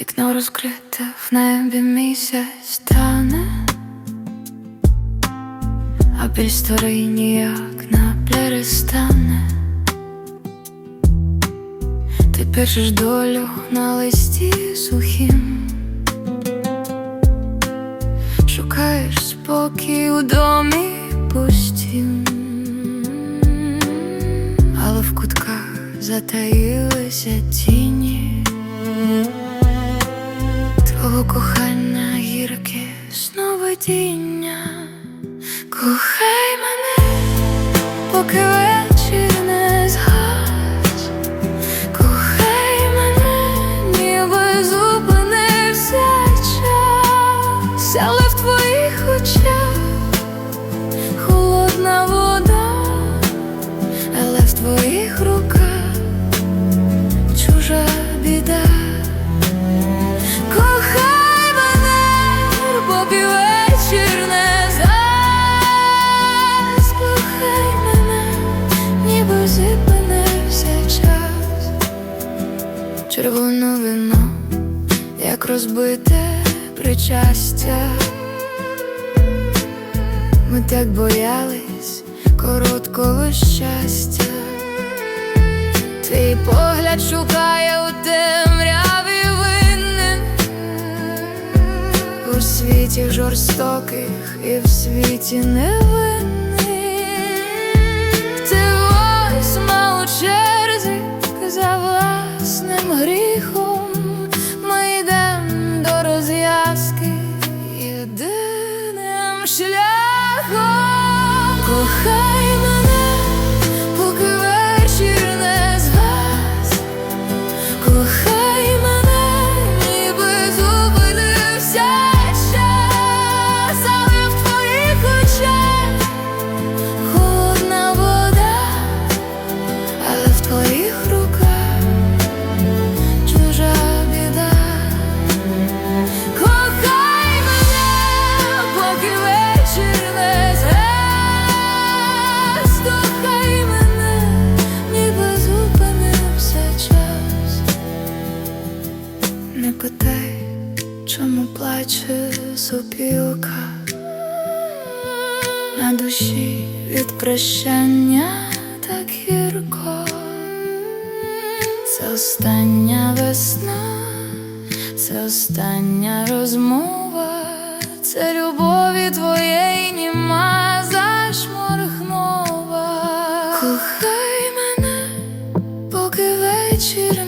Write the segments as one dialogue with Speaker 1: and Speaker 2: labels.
Speaker 1: Вікно розкрите в небі місяць тане, а біль старий ніяк не перестане. Ти пишеш долю на листі сухім, шукаєш спокій у домі пустім, але в кутках затаїлися тіні. Твого кохання гірке сновидіння, кохай мене, поки вечір зупинився час. Червоне вино, як розбите причастя. Ми так боялись короткого щастя. Твій погляд шукає у темряві винним У світі жорстоких і в світі невинних єдиним шляхом сопілка На душі від прощання так гірко Це остання весна це остання розмова, це любові твоєї німа зашморгнова. Кохай мене, поки вечір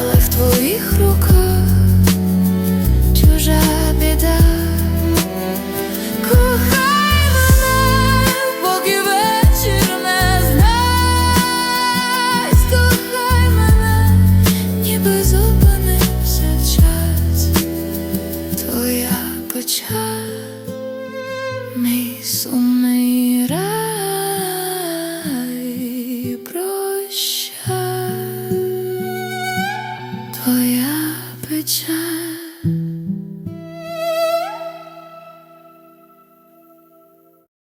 Speaker 1: але в твоїх руках Твоя печаль